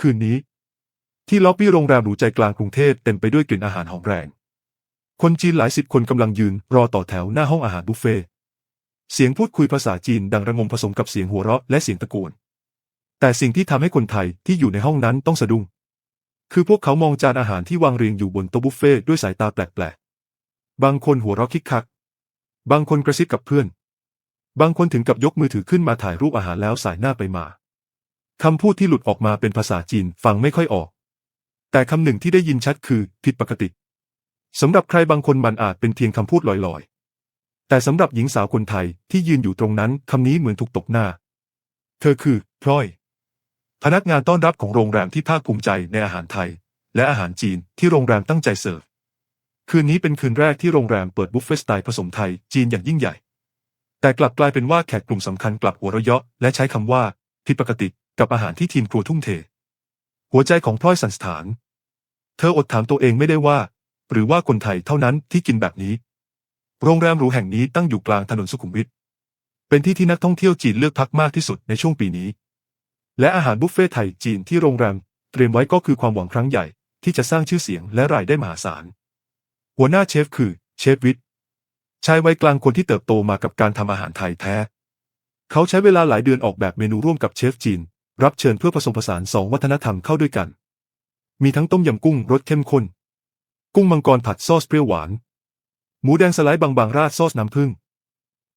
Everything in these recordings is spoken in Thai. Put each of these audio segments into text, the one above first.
คืนนี้ ที่ล็อบบี้โรงแรมหรูใจกลางกรุงเทพเต็มไปด้วยกลิ่นอาหารหอมแรง คนจีนหลายสิบคนกำลังยืนรอต่อแถวหน้าห้องอาหารบุฟเฟ่เสียงพูดคุยภาษาจีนดังระงมผสมกับเสียงหัวเราะและเสียงตะโกน แต่สิ่งที่ทำให้คนไทยที่อยู่ในห้องนั้นต้องสะดุ้ง คือพวกเขามองจานอาหารที่วางเรียงอยู่บนโต๊ะบุฟเฟ่ด้วยสายตาแปลกๆ บางคนหัวเราะคิกคัก บางคนกระซิบกับเพื่อน บางคนถึงกับยกมือถือขึ้นมาถ่ายรูปอาหารแล้วสายหน้าไปมา คำพูดที่หลุดออกมาเป็นภาษาจีนฟังไม่ค่อยออก แต่คำหนึ่งที่ได้ยินชัดคือ ผิดปกติสำหรับใครบางคนมันอาจเป็นเพียงคำพูดลอยๆ แต่สำหรับหญิงสาวคนไทยที่ยืนอยู่ตรงนั้นคำนี้เหมือนถูกตบหน้า เธอคือพลอย พนักงานต้อนรับของโรงแรมที่ภาคภูมิใจในอาหารไทย และอาหารจีนที่โรงแรมตั้งใจเสิร์ฟ คืนนี้เป็นคืนแรกที่โรงแรมเปิดบุฟเฟ่ต์สไตล์ผสมไทยจีนอย่างยิ่งใหญ่ แต่กลับกลายเป็นว่าแขกกลุ่มสำคัญกลับหัวเราะเยาะและใช้คำว่าผิดปกติ กับอาหารที่ทีมครัวทุ่มเท หัวใจของพลอยสันสถาน เธออดถามตัวเองไม่ได้ว่า หรือว่าคนไทยเท่านั้นที่กินแบบนี้ โรงแรมหรูแห่งนี้ตั้งอยู่กลางถนนสุขุมวิทเป็นที่ที่นักท่องเที่ยวจีนเลือกพักมากที่สุดในช่วงปีนี้ และอาหารบุฟเฟ่ต์ไทยจีนที่โรงแรมเตรียมไว้ก็คือความหวังครั้งใหญ่ที่จะสร้างชื่อเสียงและรายได้มหาศาล หัวหน้าเชฟคือเชฟวิทย์ชายวัยกลางคนที่เติบโตมากับการทำอาหารไทยแท้ เขาใช้เวลาหลายเดือนออกแบบเมนูร่วมกับเชฟจีน รับเชิญเพื่อผสมผสานสองวัฒนธรรมเข้าด้วยกัน มีทั้งต้มยำกุ้งรสเข้มข้น กุ้งมังกรผัดซอสเปรี้ยวหวาน หมูแดงสไลด์บางๆราดซอสน้ำผึ้ง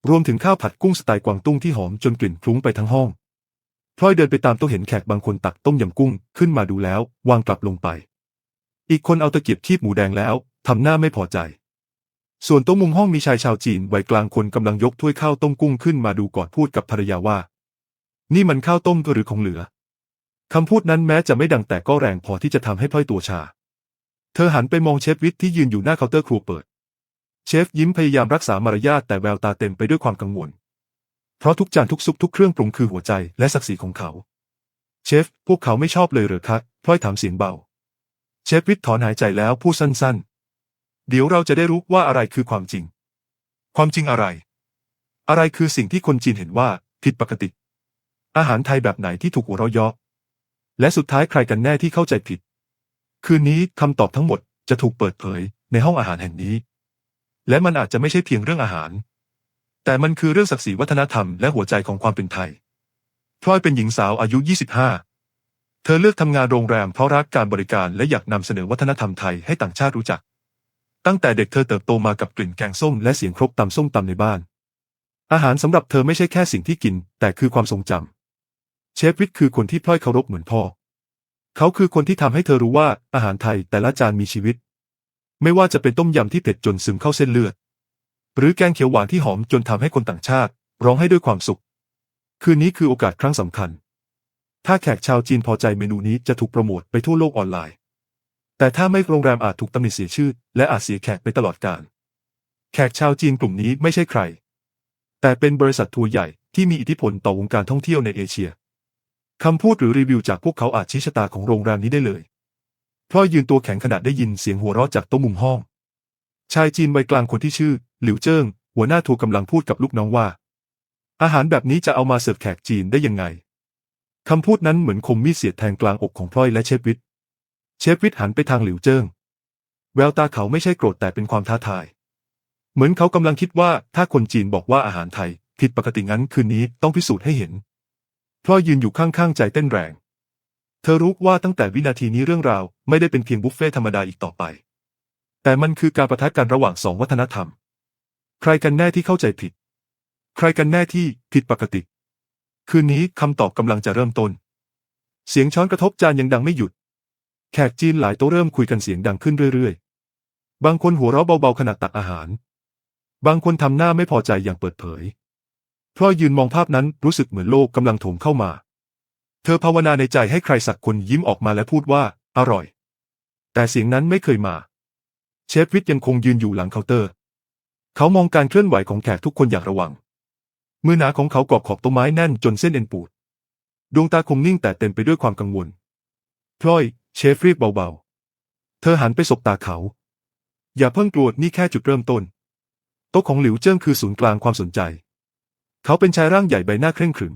รวมถึงข้าวผัดกุ้งสไตล์กวางตุ้งที่หอมจนกลิ่นคลุ้งไปทั้งห้อง พลอยเดินไปตามโต๊ะเห็นแขกบางคนตักต้มยำกุ้งขึ้นมาดูแล้ว วางกลับลงไป อีกคนเอาตะเกียบคีบหมูแดงแล้วทำหน้าไม่พอใจ ส่วนโต๊ะมุมห้องมีชายชาวจีนวัยกลางคนกำลังยกถ้วยข้าวต้มกุ้งขึ้นมาดูก่อนพูดกับภรรยาว่า นี่มันข้าวต้มหรือของเหลือ คำพูดนั้นแม้จะไม่ดังแต่ก็แรงพอที่จะทำให้พลอยตัวชา เธอหันไปมองเชฟวิทที่ยืนอยู่หน้าเคาน์เตอร์ครัวเปิด เชฟยิ้มพยายามรักษามารยาทแต่แววตาเต็มไปด้วยความกังวล เพราะทุกจานทุกซุปทุกเครื่องปรุงคือหัวใจและศักดิ์ศรีของเขา เชฟ พวกเขาไม่ชอบเลยเหรอครับพลอยถามเสียงเบา เชฟวิทถอนหายใจแล้วพูดสั้นๆ เดี๋ยวเราจะได้รู้ว่าอะไรคือความจริง ความจริงอะไร อะไรคือสิ่งที่คนจีนเห็นว่าผิดปกติ อาหารไทยแบบไหนที่ถูกหัวเราะเยาะและสุดท้ายใครกันแน่ที่เข้าใจผิด คืนนี้คำตอบทั้งหมดจะถูกเปิดเผยในห้องอาหารแห่งนี้ และมันอาจจะไม่ใช่เพียงเรื่องอาหาร แต่มันคือเรื่องศักดิ์ศรีวัฒนธรรมและหัวใจของความเป็นไทยพลอยเป็นหญิงสาวอายุ 25 เธอเลือกทำงานโรงแรมเพราะรักการบริการและอยากนำเสนอวัฒนธรรมไทยให้ต่างชาติรู้จัก ตั้งแต่เด็กเธอเติบโตมากับกลิ่นแกงส้มและเสียงครกตำส้มตำในบ้าน อาหารสำหรับเธอไม่ใช่แค่สิ่งที่กิน แต่คือความทรงจำ เชฟวิทย์คือคนที่พล่อยเคารพเหมือนพ่อ เขาคือคนที่ทำให้เธอรู้ว่าอาหารไทยแต่ละจานมีชีวิต ไม่ว่าจะเป็นต้มยำที่เผ็ดจนซึมเข้าเส้นเลือด หรือแกงเขียวหวานที่หอมจนทำให้คนต่างชาติร้องให้ด้วยความสุข คืนนี้คือโอกาสครั้งสำคัญ ถ้าแขกชาวจีนพอใจเมนูนี้จะถูกโปรโมทไปทั่วโลกออนไลน์ แต่ถ้าไม่โรงแรมอาจถูกตำหนิเสียชื่อ และอาจเสียแขกไปตลอดกาล แขกชาวจีนกลุ่มนี้ไม่ใช่ใคร แต่เป็นบริษัททัวร์ใหญ่ที่มีอิทธิพลต่อวงการท่องเที่ยวในเอเชีย คำพูดหรือรีวิวจากพวกเขาอาจชี้ชะตาของโรงแรมนี้ได้เลยพลอยยืนตัวแข็งขณะได้ยินเสียงหัวเราะจากโต๊ะมุมห้อง ชายจีนวัยกลางคนที่ชื่อ หลิวเจิ้ง หัวหน้าทัวร์กำลังพูดกับลูกน้องว่า อาหารแบบนี้จะเอามาเสิร์ฟแขกจีนได้ยังไงคำพูดนั้นเหมือนคมมีดเสียดแทงกลางอกของพลอยและเชฟวิทเชฟวิทหันไปทางหลิวเจิ้ง แววตาเขาไม่ใช่โกรธแต่เป็นความท้าทาย เหมือนเขากำลังคิดว่าถ้าคนจีนบอกว่าอาหารไทยผิดปกติงั้นคืนนี้ต้องพิสูจน์ให้เห็น พลอยยืนอยู่ข้างๆใจเต้นแรง เธอรู้ว่าตั้งแต่วินาทีนี้เรื่องราวไม่ได้เป็นเพียงบุฟเฟ่ธรรมดาอีกต่อไป แต่มันคือการประทะกันระหว่างสองวัฒนธรรม ใครกันแน่ที่เข้าใจผิด ใครกันแน่ที่ผิดปกติ คืนนี้คำตอบกำลังจะเริ่มต้น เสียงช้อนกระทบจานยังดังไม่หยุด แขกจีนหลายโต๊ะเริ่มคุยกันเสียงดังขึ้นเรื่อยๆ บางคนหัวเราะเบาๆขณะตักอาหาร บางคนทำหน้าไม่พอใจอย่างเปิดเผย พลอยยืนมองภาพนั้นรู้สึกเหมือนโลกกำลังถมเข้ามา เธอภาวนาในใจให้ใครสักคนยิ้มออกมาและพูดว่า อร่อย แต่เสียงนั้นไม่เคยมา เชฟวิทย์ยังคงยืนอยู่หลังเคาน์เตอร์ เขามองการเคลื่อนไหวของแขกทุกคนอย่างระวัง มือหนาของเขากอบขอบต้นไม้แน่นจนเส้นเอ็นปูด ดวงตาคมนิ่งแต่เต็มไปด้วยความกังวล พลอย เชฟรียกเบาๆ เธอหันไปสบตาเขา อย่าเพิ่งกลัวนี่แค่จุดเริ่มต้น โต๊ะของหลิวเจิ้งคือศูนย์กลางความสนใจ เขาเป็นชายร่างใหญ่ใบหน้าเคร่งขรึม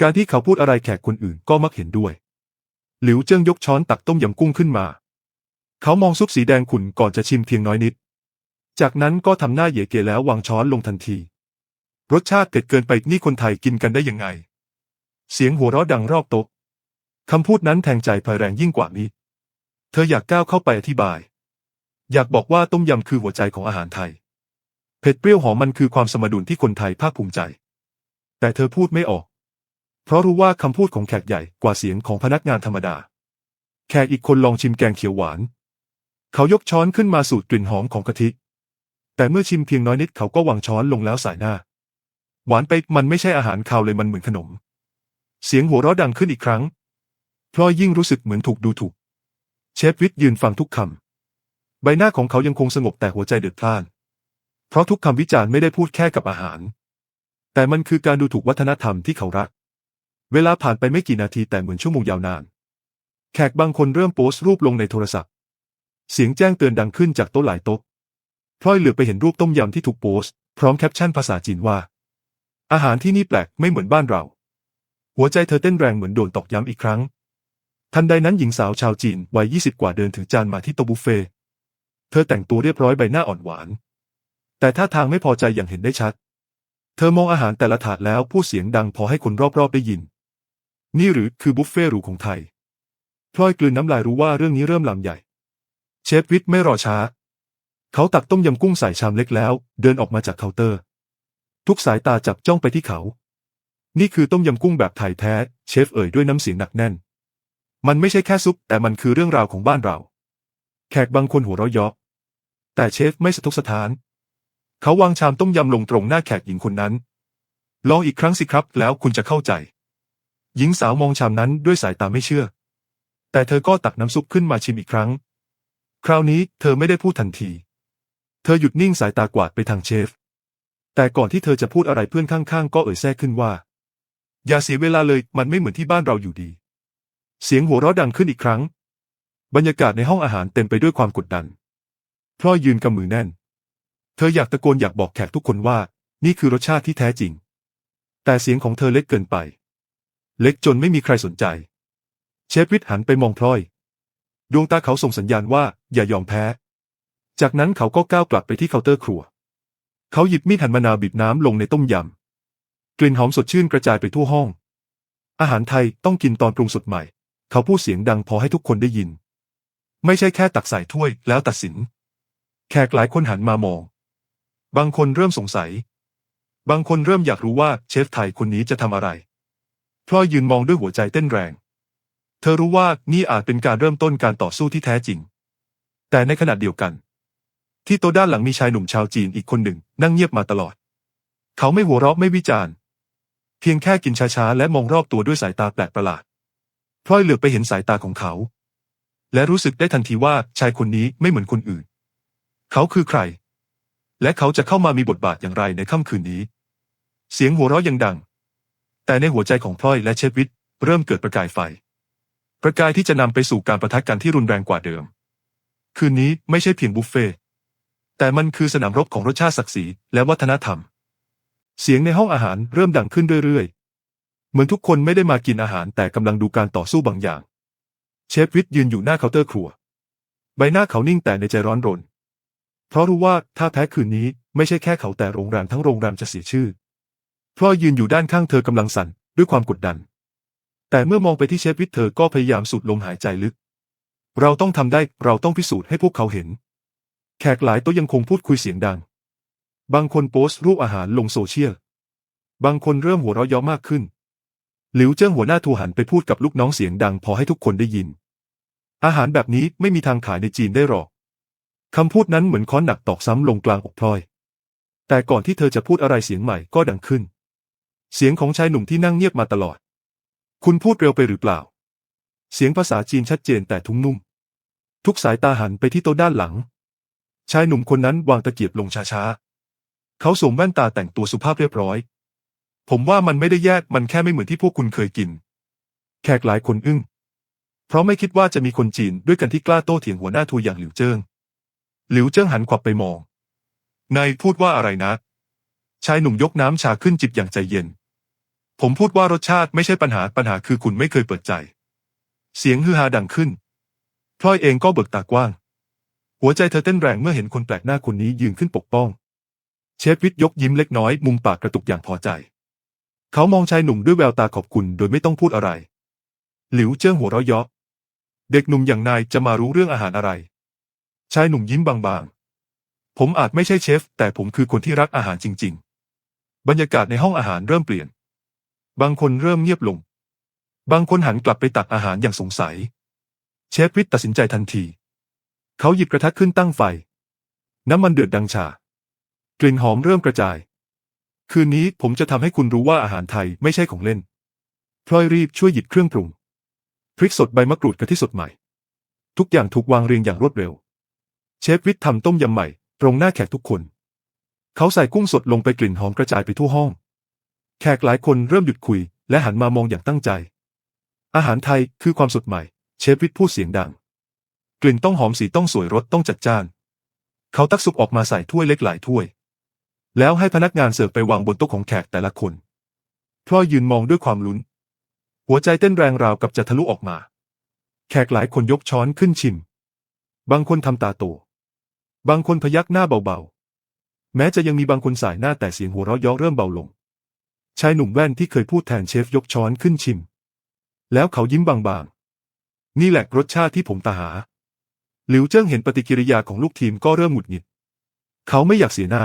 การที่เขาพูดอะไรแขกคนอื่นก็มักเห็นด้วย หลิวเจิ้งยกช้อนตักต้มยำกุ้งขึ้นมา เขามองซุปสีแดงขุ่นก่อนจะชิมเพียงน้อยนิด จากนั้นก็ทำหน้าเหยเกแล้ววางช้อนลงทันที รสชาติเผ็ดเกินไปนี่คนไทยกินกันได้ยังไง เสียงหัวเราะดังรอบโต๊ะคำพูดนั้นแทงใจพลายแรงยิ่งกว่านี้ เธออยากก้าวเข้าไปอธิบาย อยากบอกว่าต้มยำคือหัวใจของอาหารไทย เผ็ดเปรี้ยวหอมมันคือความสมดุลที่คนไทยภาคภูมิใจ แต่เธอพูดไม่ออก เพราะรู้ว่าคำพูดของแขกใหญ่กว่าเสียงของพนักงานธรรมดา แขกอีกคนลองชิมแกงเขียวหวาน เขายกช้อนขึ้นมาสูดกลิ่นหอมของกะทิ แต่เมื่อชิมเพียงน้อยนิดเขาก็วางช้อนลงแล้วสายหน้า หวานไปมันไม่ใช่อาหารคาวเลยมันเหมือนขนม เสียงหัวเราะดังขึ้นอีกครั้งพลอยยิ่งรู้สึกเหมือนถูกดูถูก เชฟวิทยืนฟังทุกคำ ใบหน้าของเขายังคงสงบแต่หัวใจเดือดพล่าน เพราะทุกคำวิจารณ์ไม่ได้พูดแค่กับอาหาร แต่มันคือการดูถูกวัฒนธรรมที่เขารัก เวลาผ่านไปไม่กี่นาทีแต่เหมือนชั่วโมงยาวนาน แขกบางคนเริ่มโพสต์รูปลงในโทรศัพท์ เสียงแจ้งเตือนดังขึ้นจากโต๊ะหลายโต๊ะพลอยเหลือไปเห็นรูปต้มยำที่ถูกโพสต์พร้อมแคปชั่นภาษาจีนว่า อาหารที่นี่แปลกไม่เหมือนบ้านเรา หัวใจเธอเต้นแรงเหมือนโดนตอกย้ำอีกครั้ง ทันใดนั้นหญิงสาวชาวจีนวัยยี่สิบกว่าเดินถือจานมาที่โต๊ะบุฟเฟ่เธอแต่งตัวเรียบร้อยใบหน้าอ่อนหวาน แต่ท่าทางไม่พอใจอย่างเห็นได้ชัด เธอมองอาหารแต่ละถาดแล้วพูดเสียงดังพอให้คนรอบๆได้ยิน นี่หรือคือบุฟเฟ่ต์หรูของไทย พลอยกลืนน้ำลายรู้ว่าเรื่องนี้เริ่มลำใหญ่ เชฟวิทย์ไม่รอช้า เขาตักต้มยำกุ้งใส่ชามเล็กแล้ว เดินออกมาจากเคาน์เตอร์ ทุกสายตาจับจ้องไปที่เขา นี่คือต้มยำกุ้งแบบไทยแท้ เชฟเอ่ยด้วยน้ำเสียงหนักแน่น มันไม่ใช่แค่ซุป แต่มันคือเรื่องราวของบ้านเรา แขกบางคนหัวเราะยาะแต่เชฟไม่สะทกสะท้าน เขาวางชามต้มยำลงตรงหน้าแขกหญิงคนนั้น ลองอีกครั้งสิครับ แล้วคุณจะเข้าใจ หญิงสาวมองชามนั้นด้วยสายตาไม่เชื่อ แต่เธอก็ตักน้ำซุปขึ้นมาชิมอีกครั้ง คราวนี้เธอไม่ได้พูดทันที เธอหยุดนิ่งสายตากวาดไปทางเชฟ แต่ก่อนที่เธอจะพูดอะไรเพื่อนข้างๆ ก็เอ่ยแทรกขึ้นว่า อย่าเสียเวลาเลยมันไม่เหมือนที่บ้านเราอยู่ดี เสียงหัวเราะดังขึ้นอีกครั้ง บรรยากาศในห้องอาหารเต็มไปด้วยความกดดันพลอยยืนกำมือแน่น ธออยากตะโกนอยากบอกแขกทุกคนว่า นี่คือรสชาติที่แท้จริง แต่เสียงของเธอเล็กเกินไป เล็กจนไม่มีใครสนใจ เชฟวิทย์หันไปมองพลอย ดวงตาเขาส่งสัญญาณว่าอย่ายอมแพ้ จากนั้นเขาก็ก้าวกลับไปที่เคาน์เตอร์ครัว เขาหยิบมีดหั่นมะนาวบีบน้ำลงในต้มยำ กลิ่นหอมสดชื่นกระจายไปทั่วห้อง อาหารไทยต้องกินตอนปรุงสดใหม่ เขาพูดเสียงดังพอให้ทุกคนได้ยิน ไม่ใช่แค่ตักใส่ถ้วยแล้วตัดสิน แขกหลายคนหันมามอง บางคนเริ่มสงสัย บางคนเริ่มอยากรู้ว่าเชฟไทยคนนี้จะทำอะไรพลอยยืนมองด้วยหัวใจเต้นแรง เธอรู้ว่านี่อาจเป็นการเริ่มต้นการต่อสู้ที่แท้จริง แต่ในขณะเดียวกัน ที่โต๊ะด้านหลังมีชายหนุ่มชาวจีนอีกคนหนึ่ง นั่งเงียบมาตลอด เขาไม่หัวเราะไม่วิจารณ์ เพียงแค่กินช้าๆและมองรอบตัวด้วยสายตาแปลกประหลาดพลอยเหลือบไปเห็นสายตาของเขา และรู้สึกได้ทันทีว่าชายคนนี้ไม่เหมือนคนอื่น เขาคือใคร และเขาจะเข้ามามีบทบาทอย่างไรในค่ำคืนนี้ เสียงหัวเราะยังดัง แต่ในหัวใจของพลอยและเชฟวิทเริ่มเกิดประกายไฟ ประกายที่จะนำไปสู่การประทะกันที่รุนแรงกว่าเดิม คืนนี้ไม่ใช่เพียงบุฟเฟ่ต์แต่มันคือสนามรบของรสชาติศักดิ์ศรีและวัฒนธรรม เสียงในห้องอาหารเริ่มดังขึ้นเรื่อยๆ เหมือนทุกคนไม่ได้มากินอาหารแต่กำลังดูการต่อสู้บางอย่าง เชฟวิทยืนอยู่หน้าเคาน์เตอร์ครัว ใบหน้าเขานิ่งแต่ในใจร้อนรน เพราะรู้ว่าถ้าแพ้คืนนี้ไม่ใช่แค่เขาแต่โรงแรมทั้งโรงแรมจะเสียชื่อพลอยยืนอยู่ด้านข้างเธอกำลังสั่นด้วยความกดดัน แต่เมื่อมองไปที่เชฟวิทย์เธอก็พยายามสูดลมหายใจลึก เราต้องทำได้เราต้องพิสูจน์ให้พวกเขาเห็น แขกหลายต๊ะยังคงพูดคุยเสียงดัง บางคนโพสต์รูปอาหารลงโซเชียล บางคนเริ่มหัวเราะเยาะมากขึ้น หลิวเจิ้งหัวหน้าทัวร์หันไปพูดกับลูกน้องเสียงดังพอให้ทุกคนได้ยิน อาหารแบบนี้ไม่มีทางขายในจีนได้หรอก คำพูดนั้นเหมือนค้อนหนักตอกซ้ำลงกลางอกพลอย แต่ก่อนที่เธอจะพูดอะไรเสียงใหม่ก็ดังขึ้น เสียงของชายหนุ่มที่นั่งเงียบมาตลอด คุณพูดเร็วไปหรือเปล่า เสียงภาษาจีนชัดเจนแต่ทุ้มนุ่ม ทุกสายตาหันไปที่โต๊ะด้านหลัง ชายหนุ่มคนนั้นวางตะเกียบลงช้าๆ เขาสวมแว่นตาแต่งตัวสุภาพเรียบร้อย ผมว่ามันไม่ได้แย่มันแค่ไม่เหมือนที่พวกคุณเคยกิน แขกหลายคนอึ้ง เพราะไม่คิดว่าจะมีคนจีนด้วยกันที่กล้าโต้เถียงหัวหน้าทัวอย่างหลิวเจิ้ง หลิวเจิ้งหันขวับไปมอง นายพูดว่าอะไรนะ ชายหนุ่มยกน้ำชาขึ้นจิบอย่างใจเย็น ผมพูดว่ารสชาติไม่ใช่ปัญหาปัญหาคือคุณไม่เคยเปิดใจ เสียงฮือฮาดังขึ้นพลอยเองก็เบิกตากว้าง หัวใจเธอเต้นแรงเมื่อเห็นคนแปลกหน้าคนนี้ยืนขึ้นปกป้อง เชฟวิทยกยิ้มเล็กน้อย มุมปากกระตุกอย่างพอใจ เขามองชายหนุ่มด้วยแววตาขอบคุณโดยไม่ต้องพูดอะไร หลิวเจิ้งหัวเราะเยาะเด็กหนุ่มอย่างนายจะมารู้เรื่องอาหารอะไร ชายหนุ่มยิ้มบางๆ ผมอาจไม่ใช่เชฟ แต่ผมคือคนที่รักอาหารจริง ๆ บรรยากาศในห้องอาหารเริ่มเปลี่ยน บางคนเริ่มเงียบลง บางคนหันกลับไปตักอาหารอย่างสงสัย เชฟวิทตัดสินใจทันที เขาหยิบกระทะขึ้นตั้งไฟ น้ำมันเดือดดังชา กลิ่นหอมเริ่มกระจาย คืนนี้ผมจะทำให้คุณรู้ว่าอาหารไทยไม่ใช่ของเล่น พลอยรีบช่วยหยิบเครื่องปรุง พริกสดใบมะกรูดกะทิสดใหม่ ทุกอย่างถูกวางเรียงอย่างรวดเร็ว เชฟวิทย์ทำต้มยำใหม่ ตรงหน้าแขกทุกคน เขาใส่กุ้งสดลงไปกลิ่นหอมกระจายไปทั่วห้อง แขกหลายคนเริ่มหยุดคุย และหันมามองอย่างตั้งใจ อาหารไทยคือความสดใหม่ เชฟวิทย์พูดเสียงดัง กลิ่นต้องหอมสีต้องสวยรสต้องจัดจ้าน เขาตักซุปออกมาใส่ถ้วยเล็กหลายถ้วย แล้วให้พนักงานเสิร์ฟไปวางบนโต๊ะของแขกแต่ละคนพลอยยืนมองด้วยความลุ้น หัวใจเต้นแรงราวกับจะทะลุออกมา แขกหลายคนยกช้อนขึ้นชิม บางคนทำตาโต บางคนพยักหน้าเบาๆ แม้จะยังมีบางคนสายหน้าแต่เสียงหัวเราะเยาะเริ่มเบาลง ชายหนุ่มแว่นที่เคยพูดแทนเชฟยกช้อนขึ้นชิม แล้วเขายิ้มบางๆ นี่แหละรสชาติที่ผมตาหา หลิวเจิ้งเห็นปฏิกิริยาของลูกทีมก็เริ่มหงุดหงิด เขาไม่อยากเสียหน้า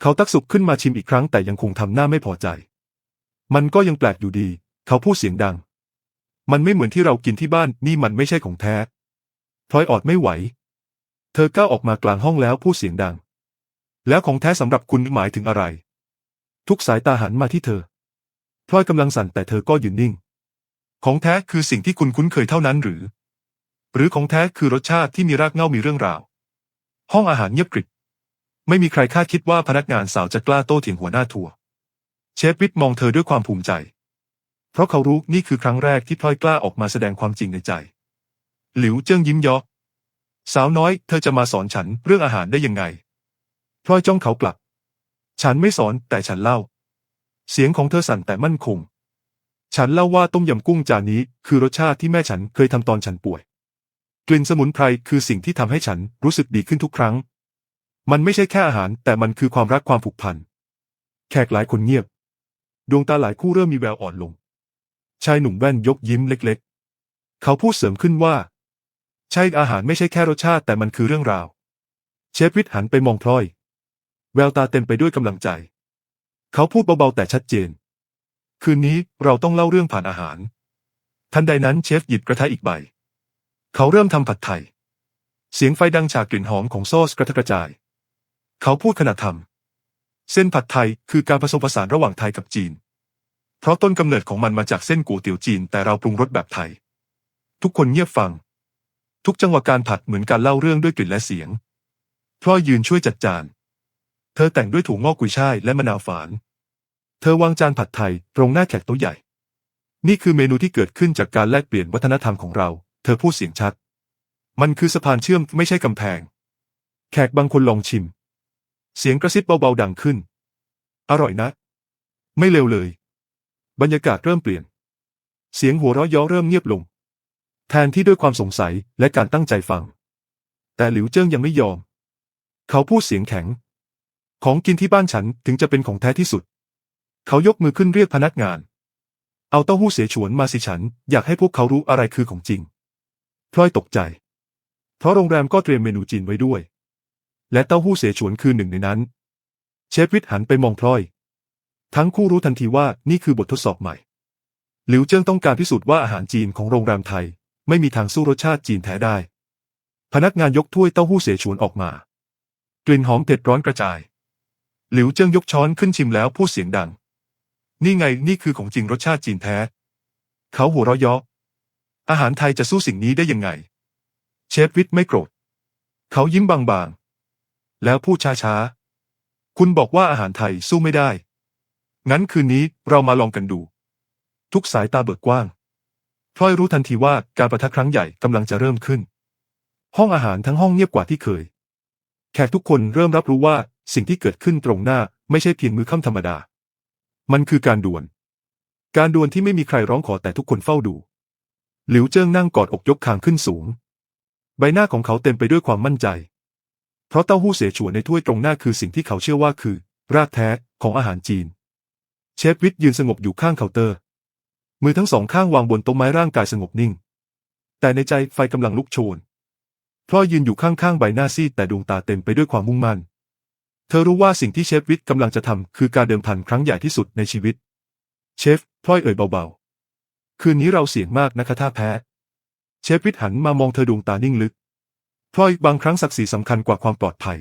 เขาตักสุกขึ้นมาชิมอีกครั้งแต่ยังคงทำหน้าไม่พอใจ มันก็ยังแปลกอยู่ดี เขาพูดเสียงดัง มันไม่เหมือนที่เรากินที่บ้าน นี่มันไม่ใช่ของแท้พลอยอดไม่ไหว เธอก้าวออกมากลางห้องแล้วพูดเสียงดัง แล้วของแท้สำหรับคุณหมายถึงอะไร ทุกสายตาหันมาที่เธอพลอยกำลังสั่นแต่เธอก็ยืนนิ่ง ของแท้คือสิ่งที่คุณคุ้นเคยเท่านั้นหรือ หรือของแท้คือรสชาติที่มีรากเหง้ามีเรื่องราว ห้องอาหารเงียบกริบไม่มีใครคาดคิดว่าพนักงานสาวจะกล้าโต้เถียงหัวหน้าทัวร์เชฟวิทมองเธอด้วยความภูมิใจ เพราะเขารู้นี่คือครั้งแรกที่พลอยกล้าออกมาแสดงความจริงในใจ หลิวเจิ้งยิ้มยาะ สาวน้อย เธอจะมาสอนฉันเรื่องอาหารได้ยังไงพลอยจ้องเขากลับ ฉันไม่สอนแต่ฉันเล่า เสียงของเธอสั่นแต่มั่นคง ฉันเล่าว่าต้มยำกุ้งจานนี้คือรสชาติที่แม่ฉันเคยทำตอนฉันป่วย กลิ่นสมุนไพรคือสิ่งที่ทำให้ฉันรู้สึกดีขึ้นทุกครั้ง มันไม่ใช่แค่อาหาร แต่มันคือความรักความผูกพัน แขกหลายคนเงียบ ดวงตาหลายคู่เริ่มมีแววอ่อนลง ชายหนุ่มแว่นยกยิ้มเล็ก ๆ เขาพูดเสริมขึ้นว่า ใช่อาหารไม่ใช่แค่รสชาติแต่มันคือเรื่องราว เชฟวิทย์หันไปมองพลอย แววตาเต็มไปด้วยกำลังใจ เขาพูดเบาๆแต่ชัดเจน คืนนี้เราต้องเล่าเรื่องผ่านอาหาร ทันใดนั้นเชฟหยิบกระทะอีกใบ เขาเริ่มทำผัดไทย เสียงไฟดังฉากกลิ่นหอมของซอสกระทะกระจาย เขาพูดขณะทำเส้นผัดไทยคือการผสมผสานระหว่างไทยกับจีน เพราะต้นกำเนิดของมันมาจากเส้นก๋วยเตี๋ยวจีน แต่เราปรุงรสแบบไทย ทุกคนเงียบฟัง ทุกจังหวะการผัดเหมือนการเล่าเรื่องด้วยกลิ่นและเสียงพลอยยืนช่วยจัดจาน เธอแต่งด้วยถั่วงอกกุยช่ายและมะนาวฝาน เธอวางจานผัดไทยตรงหน้าแขกโต๊ะใหญ่ นี่คือเมนูที่เกิดขึ้นจากการแลกเปลี่ยนวัฒนธรรมของเรา เธอพูดเสียงชัด มันคือสะพานเชื่อมไม่ใช่กำแพง แขกบางคนลองชิม เสียงกระซิบเบาๆดังขึ้น อร่อยนะ ไม่เลวเลย บรรยากาศเริ่มเปลี่ยน เสียงหัวเราะย้อเริ่มเงียบลง แทนที่ด้วยความสงสัยและการตั้งใจฟัง แต่หลิวเจิ้งยังไม่ยอม เขาพูดเสียงแข็ง ของกินที่บ้านฉันถึงจะเป็นของแท้ที่สุด เขายกมือขึ้นเรียกพนักงาน เอาเต้าหู้เสฉวนมาสิฉัน อยากให้พวกเขารู้อะไรคือของจริงพลอยตกใจ เพราะโรงแรมก็เตรียมเมนูจีนไว้ด้วย และเต้าหู้เสฉวนคือหนึ่งในนั้น เชฟวิทย์หันไปมองพลอย ทั้งคู่รู้ทันทีว่านี่คือบททดสอบใหม่ หลิวเจิ้งต้องการพิสูจน์ว่าอาหารจีนของโรงแรมไทย ไม่มีทางสู้รสชาติจีนแท้ได้ พนักงานยกถ้วยเต้าหู้เสฉวนออกมา กลิ่นหอมเผ็ดร้อนกระจาย หลิวเจิ้งยกช้อนขึ้นชิมแล้วพูดเสียงดัง นี่ไงนี่คือของจริงรสชาติจีนแท้ เขาหัวเราะเยาะอาหารไทยจะสู้สิ่งนี้ได้ยังไง เชฟวิทย์ไม่โกรธ เขายิ้มบางๆ แล้วพูดช้าๆ คุณบอกว่าอาหารไทยสู้ไม่ได้ งั้นคืนนี้เรามาลองกันดู ทุกสายตาเบิกกว้าง พลอยรู้ทันทีว่าการประทะครั้งใหญ่กำลังจะเริ่มขึ้น ห้องอาหารทั้งห้องเงียบกว่าที่เคย แขกทุกคนเริ่มรับรู้ว่าสิ่งที่เกิดขึ้นตรงหน้าไม่ใช่เพียงมือค่ำธรรมดา มันคือการดวล การดวลที่ไม่มีใครร้องขอแต่ทุกคนเฝ้าดู หลิวเจิ้งนั่งกอดอกยกคางขึ้นสูง ใบหน้าของเขาเต็มไปด้วยความมั่นใจ เพราะเต้าหู้เสฉวนในถ้วยตรงหน้าคือสิ่งที่เขาเชื่อว่าคือ รากแท้ของอาหารจีน เชฟวิทยืนสงบอยู่ข้างเคาน์เตอร์ มือทั้งสองข้างวางบนโต๊ะไม้ร่างกายสงบนิ่ง แต่ในใจไฟกำลังลุกโชนพลอยยืนอยู่ข้างๆใบหน้าซีดแต่ดวงตาเต็มไปด้วยความมุ่งมั่น เธอรู้ว่าสิ่งที่เชฟวิทกำลังจะทำคือการเดิมพันครั้งใหญ่ที่สุดในชีวิต เชฟพลอยเอ่ยเบาๆ คืนนี้เราเสี่ยงมากนะคะถ้าแพ้ เชฟวิทหันมามองเธอดวงตานิ่งลึกพลอยบางครั้งศักดิ์ศรีสำคัญกว่าความปลอดภัย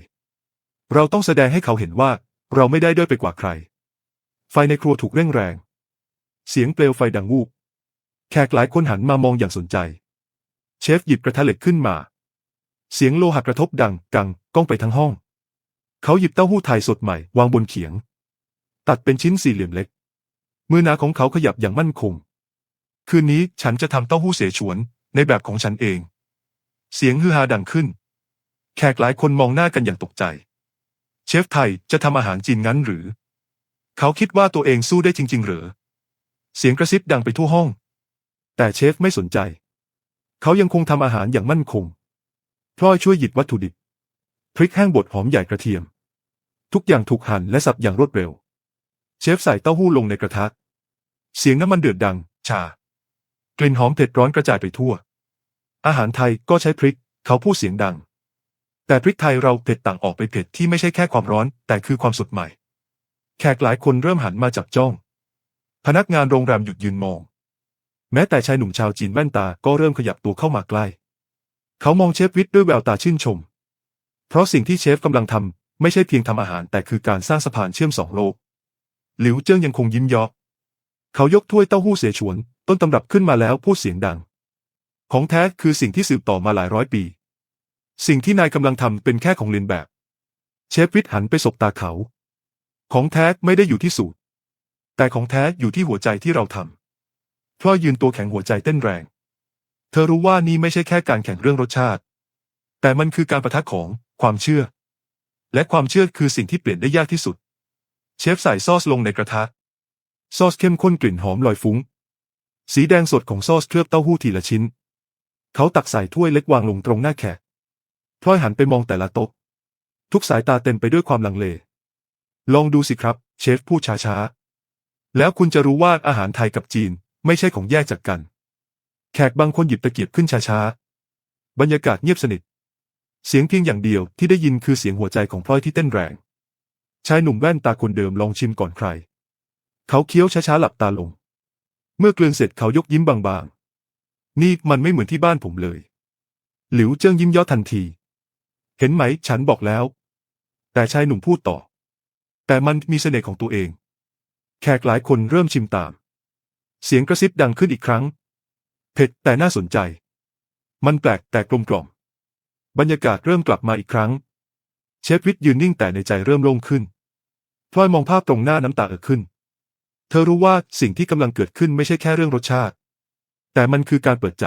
เราต้องแสดงให้เขาเห็นว่าเราไม่ได้ด้อยไปกว่าใคร ไฟในครัวถูกเร่งแรง เสียงเปลวไฟดังวูบแขกหลายคนหันมามองอย่างสนใจ เชฟหยิบกระทะเหล็กขึ้นมา เสียงโลหะกระทบดังกังก้องไปทั้งห้อง เขาหยิบเต้าหู้ไทยสดใหม่วางบนเขียง ตัดเป็นชิ้นสี่เหลี่ยมเล็ก มือหนาของเขาขยับอย่างมั่นคง คืนนี้ฉันจะทำเต้าหู้เสฉวนในแบบของฉันเอง เสียงฮือฮาดังขึ้น แขกหลายคนมองหน้ากันอย่างตกใจ เชฟไทยจะทำอาหารจีนงั้นหรือ เขาคิดว่าตัวเองสู้ได้จริง ๆ หรือ เสียงกระซิบดังไปทั่วห้อง แต่เชฟไม่สนใจ เขายังคงทำอาหารอย่างมั่นคง พลอยช่วยหยิบวัตถุดิบ พริกแห้งบดหอมใหญ่กระเทียม ทุกอย่างถูกหั่นและสับอย่างรวดเร็ว เชฟใส่เต้าหู้ลงในกระทะ เสียงน้ำมันเดือดดัง ชา กลิ่นหอมเผ็ดร้อนกระจายไปทั่ว อาหารไทยก็ใช้พริก เขาพูดเสียงดัง แต่พริกไทยเราเผ็ดต่างออกไปเผ็ดที่ไม่ใช่แค่ความร้อน แต่คือความสดใหม่ แขกหลายคนเริ่มหันมาจับจ้อง พนักงานโรงแรมหยุดยืนมอง แม้แต่ชายหนุ่มชาวจีนแว่นตาก็เริ่มขยับตัวเข้ามาใกล้ เขามองเชฟวิทด้วยแววตาชื่นชม เพราะสิ่งที่เชฟกำลังทำไม่ใช่เพียงทำอาหารแต่คือการสร้างสะพานเชื่อมสองโลก หลิวเจิ้งยังคงยิ้มยาะเขายกถ้วยเต้าหู้เสฉวน ต้นตำรับขึ้นมาแล้วพูดเสียงดัง ของแท้คือสิ่งที่สืบต่อมาหลายร้อยปี สิ่งที่นายกำลังทำเป็นแค่ของเลียนแบบ เชฟวิทหันไปสบตาเขา ของแท้ไม่ได้อยู่ที่สูตร แต่ของแท้อยู่ที่หัวใจที่เราทำพลอยยืนตัวแข็งหัวใจเต้นแรง เธอรู้ว่านี่ไม่ใช่แค่การแข่งเรื่องรสชาติ แต่มันคือการประทะของความเชื่อ และความเชื่อคือสิ่งที่เปลี่ยนได้ยากที่สุด เชฟใส่ซอสลงในกระทะ ซอสเข้มข้นกลิ่นหอมลอยฟุ้ง สีแดงสดของซอสเคลือบเต้าหู้ทีละชิ้น เขาตักใส่ถ้วยเล็กวางลงตรงหน้าแขกพลอยหันไปมองแต่ละโต๊ะ ทุกสายตาเต็มไปด้วยความลังเล ลองดูสิครับ เชฟพูดช้าๆ แล้วคุณจะรู้ว่าอาหารไทยกับจีนไม่ใช่ของแยกจากกัน แขกบางคนหยิบตะเกียบขึ้นช้าๆ บรรยากาศเงียบสนิท เสียงเพียงอย่างเดียวที่ได้ยินคือเสียงหัวใจของพลอยที่เต้นแรง ชายหนุ่มแว่นตาคนเดิมลองชิมก่อนใคร เขาเคี้ยวช้าๆหลับตาลง เมื่อกลืนเสร็จเขายกยิ้มบางๆ นี่มันไม่เหมือนที่บ้านผมเลย หลิวเจิ้งยิ้มย่อทันที เห็นไหมฉันบอกแล้ว แต่ชายหนุ่มพูดต่อ แต่มันมีเสน่ห์ของตัวเอง แขกหลายคนเริ่มชิมตาม เสียงกระซิบดังขึ้นอีกครั้ง เผ็ดแต่น่าสนใจ มันแปลกแต่กลมกล่อม บรรยากาศเริ่มกลับมาอีกครั้ง เชฟวิทยืนนิ่งแต่ในใจเริ่มโล่งขึ้นพลอยมองภาพตรงหน้าน้ำตาเอ่อขึ้น เธอรู้ว่าสิ่งที่กำลังเกิดขึ้นไม่ใช่แค่เรื่องรสชาติ แต่มันคือการเปิดใจ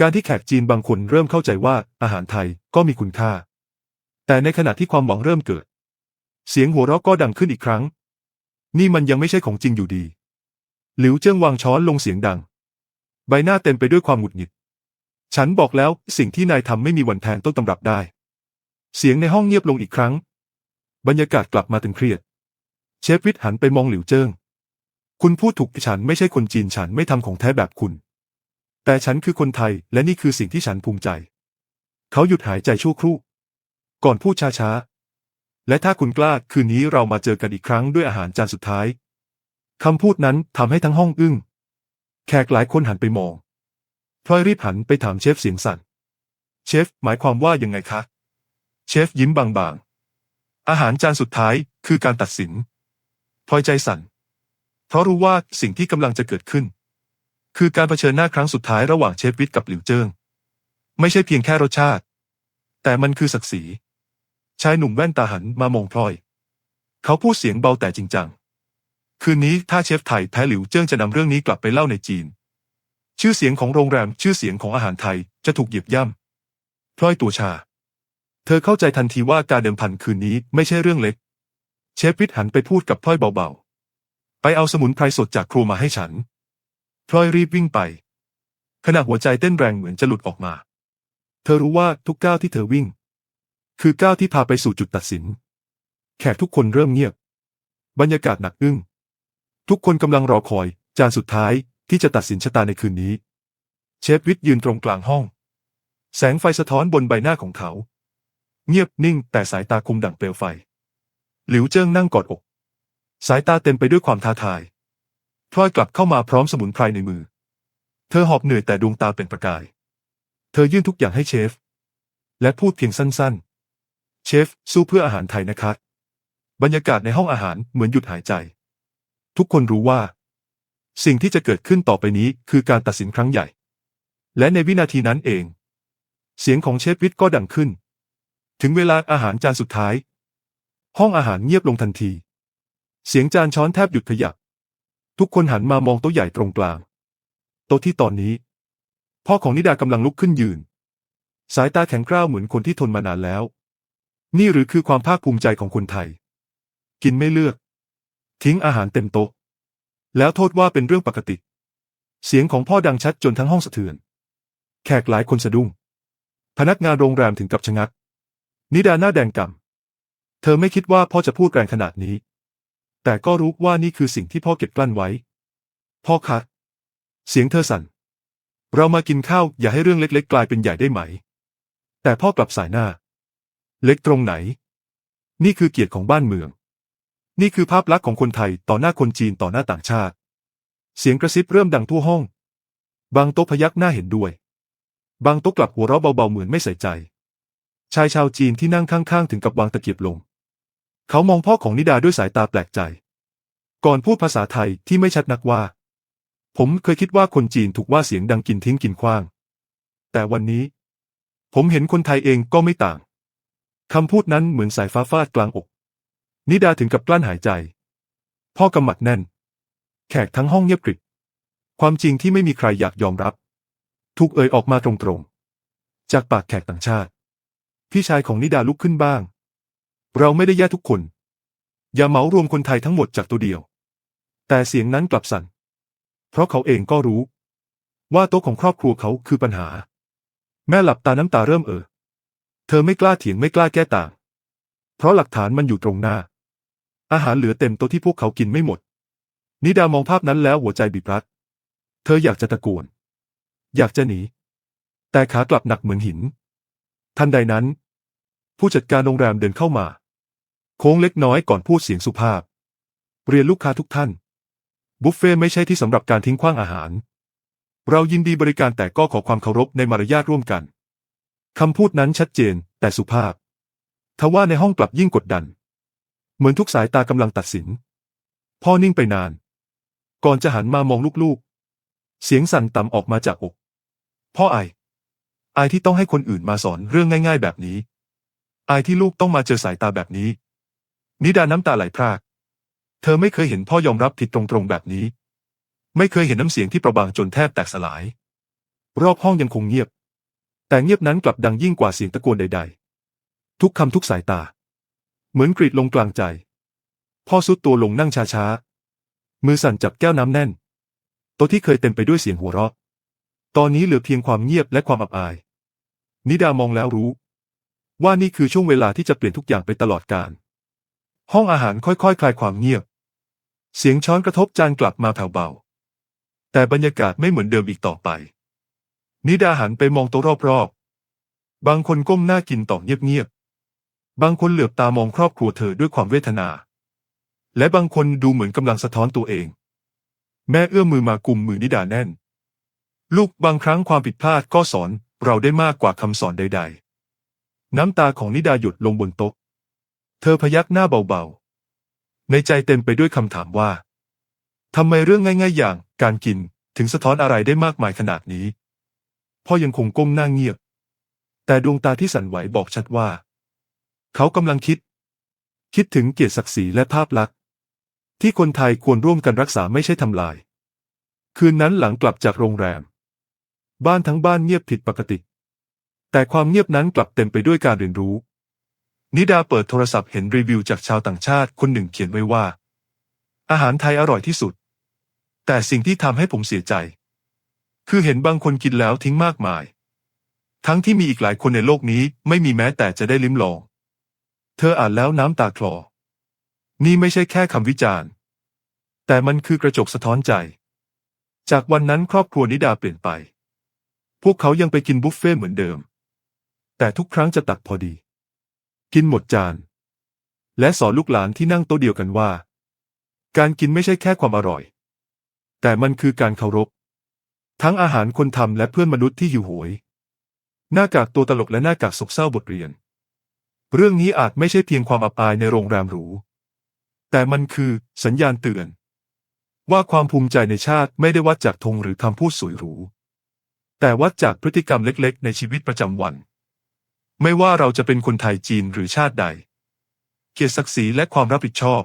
การที่แขกจีนบางคนเริ่มเข้าใจว่าอาหารไทยก็มีคุณค่า แต่ในขณะที่ความหวังเริ่มเกิด เสียงหัวเราะก็ดังขึ้นอีกครั้ง นี่มันยังไม่ใช่ของจริงอยู่ดี หลิวเจิ้งวางช้อนลงเสียงดัง ใบหน้าเต็มไปด้วยความหงุดหงิด ฉันบอกแล้วสิ่งที่นายทำไม่มีวันแทนต้นตำรับได้ เสียงในห้องเงียบลงอีกครั้ง บรรยากาศกลับมาตึงเครียด เชฟวิทหันไปมองหลิวเจิ้ง คุณพูดถูกฉันไม่ใช่คนจีนฉันไม่ทำของแท้แบบคุณ แต่ฉันคือคนไทยและนี่คือสิ่งที่ฉันภูมิใจ เขาหยุดหายใจชั่วครู่ ก่อนพูดช้าๆ และถ้าคุณกล้าคืนนี้เรามาเจอกันอีกครั้งด้วยอาหารจานสุดท้ายคำพูดนั้นทำให้ทั้งห้องอึ้ง แขกหลายคนหันไปมองพลอยรีบหันไปถามเชฟเสียงสั่น เชฟหมายความว่ายังไงคะ เชฟยิ้มบางๆ อาหารจานสุดท้ายคือการตัดสินพลอยใจสั่น เพราะรู้ว่าสิ่งที่กำลังจะเกิดขึ้น คือการเผชิญหน้าครั้งสุดท้ายระหว่างเชฟวิทกับหลิวเจิ้ง ไม่ใช่เพียงแค่รสชาติ แต่มันคือศักดิ์ศรี ชายหนุ่มแว่นตาหันมามองพลอย เขาพูดเสียงเบาแต่จริงจัง คืนนี้ถ้าเชฟไทยแพ้หลิวเจิ้งจะนำเรื่องนี้กลับไปเล่าในจีน ชื่อเสียงของโรงแรมชื่อเสียงของอาหารไทยจะถูกเหยียบย่ำพลอยตัวชา เธอเข้าใจทันทีว่าการเดิมพันคืนนี้ไม่ใช่เรื่องเล็ก เชฟวิทหันไปพูดกับพลอยเบาๆ ไปเอาสมุนไพรสดจากครัวมาให้ฉัน พลอยรีบวิ่งไป ขณะหัวใจเต้นแรงเหมือนจะหลุดออกมา เธอรู้ว่าทุกก้าวที่เธอวิ่ง คือก้าวที่พาไปสู่จุดตัดสิน แขกทุกคนเริ่มเงียบ บรรยากาศหนักอึ้ง ทุกคนกำลังรอคอย จานสุดท้ายที่จะตัดสินชะตาในคืนนี้ เชฟวิทยืนตรงกลางห้อง แสงไฟสะท้อนบนใบหน้าของเขา เงียบนิ่งแต่สายตาคมดั่งเปลวไฟ หลิวเจิ้งนั่งกอดอก สายตาเต็มไปด้วยความท้าทายพลอยกลับเข้ามาพร้อมสมุนไพรในมือ เธอหอบเหนื่อยแต่ดวงตาเป็นประกาย เธอยื่นทุกอย่างให้เชฟ และพูดเพียงสั้นๆ เชฟ สู้เพื่ออาหารไทยนะครับบรรยากาศในห้องอาหารเหมือนหยุดหายใจ ทุกคนรู้ว่า สิ่งที่จะเกิดขึ้นต่อไปนี้คือการตัดสินครั้งใหญ่ และในวินาทีนั้นเอง เสียงของเชฟวิทย์ก็ดังขึ้น ถึงเวลาอาหารจานสุดท้าย ห้องอาหารเงียบลงทันที เสียงจานช้อนแทบหยุดขยับ ทุกคนหันมามองโต๊ะใหญ่ตรงกลาง โต๊ะที่ตอนนี้ พ่อของนิดากำลังลุกขึ้นยืน สายตาแข็งกร้าวเหมือนคนที่ทนมานานแล้ว นี่หรือคือความภาคภูมิใจของคนไทย กินไม่เลือก ทิ้งอาหารเต็มโต๊ะ แล้วโทษว่าเป็นเรื่องปกติ เสียงของพ่อดังชัดจนทั้งห้องสะเทือน แขกหลายคนสะดุ้ง พนักงานโรงแรมถึงกับชะงัก นิดาหน้าแดงก่ำเธอไม่คิดว่าพ่อจะพูดแรงขนาดนี้ แต่ก็รู้ว่านี่คือสิ่งที่พ่อเก็บกลั้นไว้ พ่อคะ เสียงเธอสั่น เรามากินข้าวอย่าให้เรื่องเล็ก ๆ กลายเป็นใหญ่ได้ไหม แต่พ่อกลับสายหน้า เล็กตรงไหน นี่คือเกียรติของบ้านเมือง นี่คือภาพลักษณ์ของคนไทยต่อหน้าคนจีนต่อหน้าต่างชาติ เสียงกระซิบเริ่มดังทั่วห้อง บางโต๊ะพยักหน้าเห็นด้วย บางโต๊ะกลับหัวเราะเบาๆเหมือนไม่ใส่ใจ ชายชาวจีนที่นั่งข้างๆถึงกับวางตะเกียบลง เขามองพ่อของนิดาด้วยสายตาแปลกใจ ก่อนพูดภาษาไทยที่ไม่ชัดนักว่า ผมเคยคิดว่าคนจีนถูกว่าเสียงดังกินทิ้งกินขว้าง แต่วันนี้ ผมเห็นคนไทยเองก็ไม่ต่าง คำพูดนั้นเหมือนสายฟ้าฟาดกลางอก นิดาถึงกับกลั้นหายใจ พ่อกำหมัดแน่น แขกทั้งห้องเงียบกริบความจริงที่ไม่มีใครอยากยอมรับ ถูกเอ่ยออกมาตรงๆ จากปากแขกต่างชาติ พี่ชายของนิดาลุกขึ้นบ้าง เราไม่ได้แย่ทุกคน อย่าเหมารวมคนไทยทั้งหมดจากตัวเดียว แต่เสียงนั้นกลับสั่น เพราะเขาเองก็รู้ ว่าโต๊ะของครอบครัวเขาคือปัญหา แม่หลับตาน้ำตาเริ่มเอ่อ เธอไม่กล้าเถียงไม่กล้าแก้ต่าง เพราะหลักฐานมันอยู่ตรงหน้า อาหารเหลือเต็มโต๊ะที่พวกเขากินไม่หมด นิดามองภาพนั้นแล้วหัวใจบีบรัด เธออยากจะตะโกน อยากจะหนี แต่ขากลับหนักเหมือนหิน ทันใดนั้น ผู้จัดการโรงแรมเดินเข้ามา โค้งเล็กน้อยก่อนพูดเสียงสุภาพ เรียนลูกค้าทุกท่าน บุฟเฟ่ไม่ใช่ที่สำหรับการทิ้งขว้างอาหาร เรายินดีบริการแต่ก็ขอความเคารพในมารยาทร่วมกัน คำพูดนั้นชัดเจนแต่สุภาพ ทว่าในห้องกลับยิ่งกดดัน เหมือนทุกสายตากำลังตัดสิน พ่อนิ่งไปนาน ก่อนจะหันมามองลูกๆ เสียงสั่นต่ำออกมาจากอก พ่อไอไอที่ต้องให้คนอื่นมาสอนเรื่องง่าย ๆ แบบนี้ ไอที่ลูกต้องมาเจอสายตาแบบนี้ นิดาน้ำตาไหลพราก เธอไม่เคยเห็นพ่อยอมรับผิดตรงๆแบบนี้ ไม่เคยเห็นน้ำเสียงที่ประบางจนแทบแตกสลาย รอบห้องยังคงเงียบ แต่เงียบนั้นกลับดังยิ่งกว่าเสียงตะโกนใด ๆ ทุกคำทุกสายตา เหมือนกรีดลงกลางใจ พ่อสุดตัวลงนั่งช้าๆ มือสั่นจับแก้วน้ำแน่น โต๊ะที่เคยเต็มไปด้วยเสียงหัวเราะ ตอนนี้เหลือเพียงความเงียบและความอับอาย นิดามองแล้วรู้ ว่านี่คือช่วงเวลาที่จะเปลี่ยนทุกอย่างไปตลอดกาล ห้องอาหารค่อยๆคลายความเงียบ เสียงช้อนกระทบจานกลับมาแผ่วเบา แต่บรรยากาศไม่เหมือนเดิมอีกต่อไป นิดาหันไปมองโต๊ะรอบๆ บางคนก้มหน้ากินต่อเงียบๆ บางคนเหลือบตามองครอบครัวเธอด้วยความเวทนา และบางคนดูเหมือนกำลังสะท้อนตัวเอง แม่เอื้อมมือมากุมมือนิดาแน่น ลูกบางครั้งความผิดพลาดก็สอนเราได้มากกว่าคำสอนใด ๆ น้ำตาของนิดาหยุดลงบนโต๊ะ เธอพยักหน้าเบาๆ ในใจเต็มไปด้วยคำถามว่าทำไมเรื่องง่าย ๆ อย่างการกินถึงสะท้อนอะไรได้มากมายขนาดนี้ พ่อยังคงก้มหน้าเงียบ แต่ดวงตาที่สั่นไหวบอกชัดว่า เขากำลังคิด คิดถึงเกียรติศักดิ์ศรีและภาพลักษณ์ ที่คนไทยควรร่วมกันรักษาไม่ใช่ทำลาย คืนนั้นหลังกลับจากโรงแรม บ้านทั้งบ้านเงียบผิดปกติ แต่ความเงียบนั้นกลับเต็มไปด้วยการเรียนรู้ นิดาเปิดโทรศัพท์เห็นรีวิวจากชาวต่างชาติคนหนึ่งเขียนไว้ว่า อาหารไทยอร่อยที่สุด แต่สิ่งที่ทำให้ผมเสียใจ คือเห็นบางคนกินแล้วทิ้งมากมาย ทั้งที่มีอีกหลายคนในโลกนี้ไม่มีแม้แต่จะได้ลิ้มลอง เธออ่านแล้วน้ำตาคลอ นี่ไม่ใช่แค่คำวิจารณ์ แต่มันคือกระจกสะท้อนใจ จากวันนั้นครอบครัวนิดาเปลี่ยนไป พวกเขายังไปกินบุฟเฟ่ต์เหมือนเดิม แต่ทุกครั้งจะตักพอดี กินหมดจาน และสอนลูกหลานที่นั่งโต๊ะเดียวกันว่า การกินไม่ใช่แค่ความอร่อย แต่มันคือการเคารพ ทั้งอาหารคนทำและเพื่อนมนุษย์ที่หิวโหย หน้ากากตัวตลกและหน้ากากศกเศร้าบทเรียน เรื่องนี้อาจไม่ใช่เพียงความอับอายในโรงแรมหรู แต่มันคือสัญญาณเตือน ว่าความภูมิใจในชาติไม่ได้วัดจากธงหรือคำพูดสวยหรู แต่วัดจากพฤติกรรมเล็กๆ ในชีวิตประจำวัน ไม่ว่าเราจะเป็นคนไทยจีนหรือชาติใด เกียรติศักดิ์ศรีและความรับผิดชอบ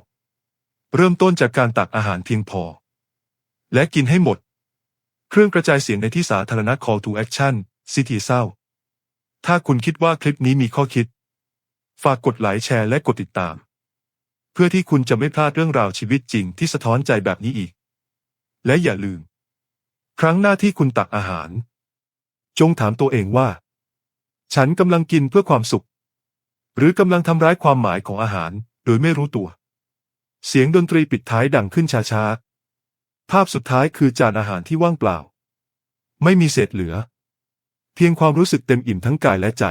เริ่มต้นจากการตักอาหารเพียงพอ และกินให้หมด เครื่องกระจายเสียงในที่สาธารณะ Call to Action ซิทีเศร้า ถ้าคุณคิดว่าคลิปนี้มีข้อคิด ฝากกดไลค์แชร์และกดติดตาม เพื่อที่คุณจะไม่พลาดเรื่องราวชีวิตจริงที่สะท้อนใจแบบนี้อีก และอย่าลืม ครั้งหน้าที่คุณตักอาหาร จงถามตัวเองว่า ฉันกำลังกินเพื่อความสุข หรือกำลังทำร้ายความหมายของอาหาร โดยไม่รู้ตัว เสียงดนตรีปิดท้ายดังขึ้นช้าๆ ภาพสุดท้ายคือจานอาหารที่ว่างเปล่า ไม่มีเศษเหลือ เพียงความรู้สึกเต็มอิ่มทั้งกายและใจ